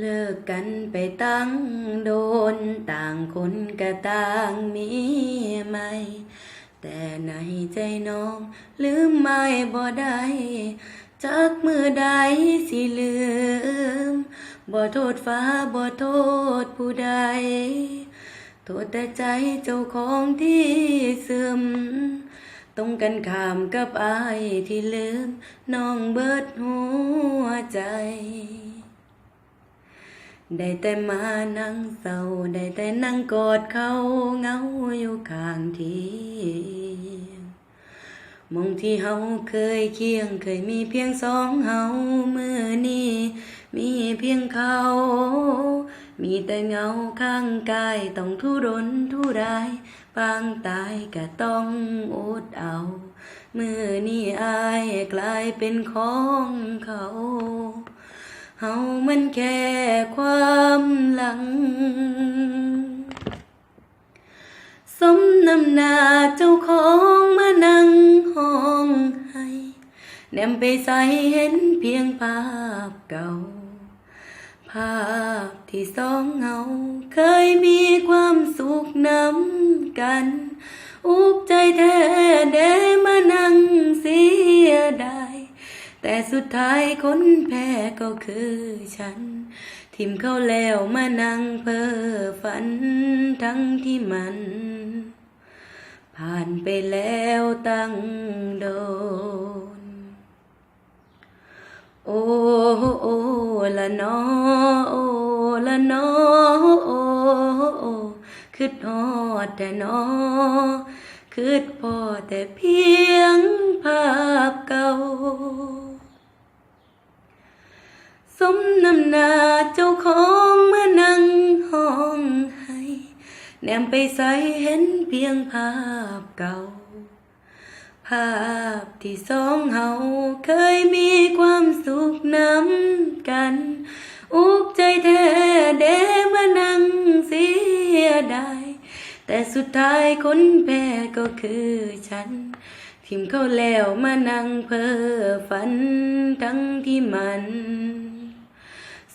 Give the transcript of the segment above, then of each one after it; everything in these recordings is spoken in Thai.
เลิกกันไปตั้งโดนต่างคนก็ต่างมีไหมแต่ในใจน้องลืมไม่บ่ได้จักมือใดสิลืม บ่โทษฟ้าบ่โทษผู้ใด โทษแต่ใจเจ้าของที่ซึมตรงกันข้ามกับอายที่ลืมน้องเบิดหัวใจ ได้แต่มานั่งเศร้า ได้แต่นั่งกอดเขาเหงาอยู่ข้างทีมองที่เฮาเคยเคียงเคยมีเพียงสองเฮามือนี้มีเพียงเขา มีแต่เงาข้างกายต้องทุรนทุรายปางตายก็ต้องอดเอา มือนี้อายกลายเป็นของเขา เฮามันแค่ความหลัง สมนำหน้าเจ้าของมานั่งห้องให้แนมไปใส่เห็นเพียงภาพเก่า ภาพที่สองเงาเคยมีความสุขนำกัน อุกใจแท้เดมานั่งเสียดาย แต่สุดท้ายคนแพ้ก็คือฉัน ทิมเข้าแล้วมานั่งเพ้อฝันทั้งที่มัน ผ่านไปแล้วตั้งโดน โอ้โอ้ละนอโอ้ละนอโอ้โอ้คิดฮอดแต่นอคิดพอแต่เพียงภาพเก่า สมน้ำหน้าเจ้าของมานั่งห้องให้แนมไปใส่เห็นเพียงภาพเก่า ภาพที่สองเฮาเคยมีความสุขน้ำกัน อุกใจแท้เดมานั่งเสียดายแต่สุดท้ายคนแพ้ก็คือฉัน ทิมเขาแล้วมานั่งเพ้อฝันทั้งที่มัน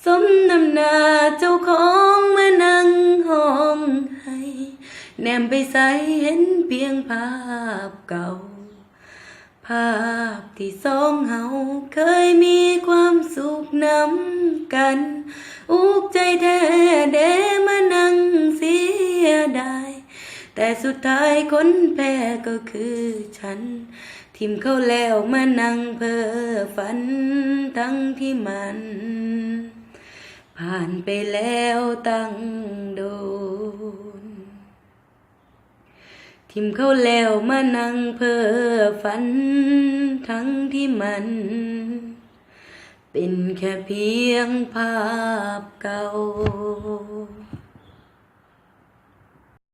สมน้ำหน้าเจ้าของมานั่งห้องให้แนมไปใส่เห็นเพียงภาพเก่า ภาพที่สองเฮาเคยมีความสุขนำกัน อุกใจแท้เดมานั่งเสียดายแต่สุดท้ายคนแพ้ก็คือฉัน ทิมเขาแล้วมานั่งเพ้อฝันทั้งที่มัน ผ่านไปแล้วตั้งโดน ทิมเขาแล้วมานั่งเพ้อฝัน ทั้งที่มัน เป็นแค่เพียงภาพเก่า